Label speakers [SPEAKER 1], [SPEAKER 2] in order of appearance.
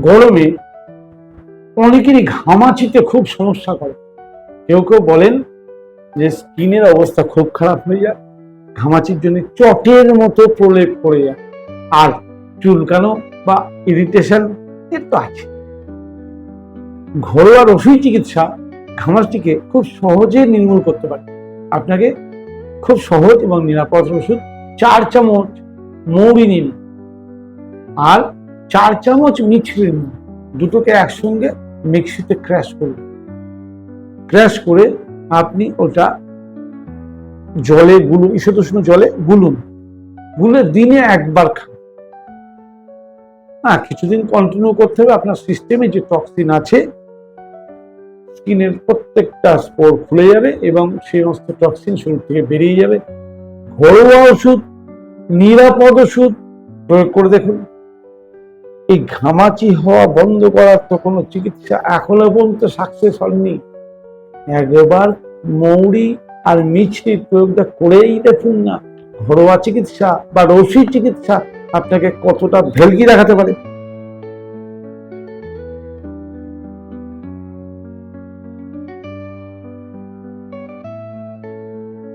[SPEAKER 1] গরমে অনেকেরই ঘামাচিতে খুব সমস্যা করে। কেউ কেউ বলেন যে স্কিনের অবস্থা খুব খারাপ হয়ে যায়, ঘামাচির জন্য চটের মতো প্রলেপ পড়ে যায়। আর চুলকানো বা ইরিটেশন এর তো আছে। ঘরোয়া রসুই চিকিৎসা ঘামাচিকে খুব সহজে নির্মূল করতে পারে। আপনাকে খুব সহজ এবং নিরাপদ ওষুধ, চার চামচ মৌরি নিন। আর চার চামচ নিন। দুটোকে একসঙ্গে মিক্সিতে ক্র্যাশ করুন ক্র্যাশ করে আপনি ওটা জলে গুলুন ঈশতুষ্ণ জলে গুলুন। গুলে দিনে একবার খান। হ্যাঁ কিছুদিন কন্টিনিউ করতে হবে। আপনার সিস্টেমে যে টক্সিন আছে স্কিনের প্রত্যেকটা স্পোর খুলে যাবে এবং সেই সমস্ত টক্সিন শরীর থেকে বেরিয়ে যাবে। ঘরোয়া ওষুধ, নিরাপদ ওষুধ, প্রয়োগ করে দেখুন। এই ঘামাচি হওয়া বন্ধ করার তো কোনো চিকিৎসা এখনও পর্যন্ত সাকসেস হয়নি। একবার মৌরি আর মিছরির প্রয়োগটা করেই দেখুন না। ঘরোয়া চিকিৎসা বা রসি চিকিৎসা আপনাকে কতটা ভেলকি দেখাতে পারে।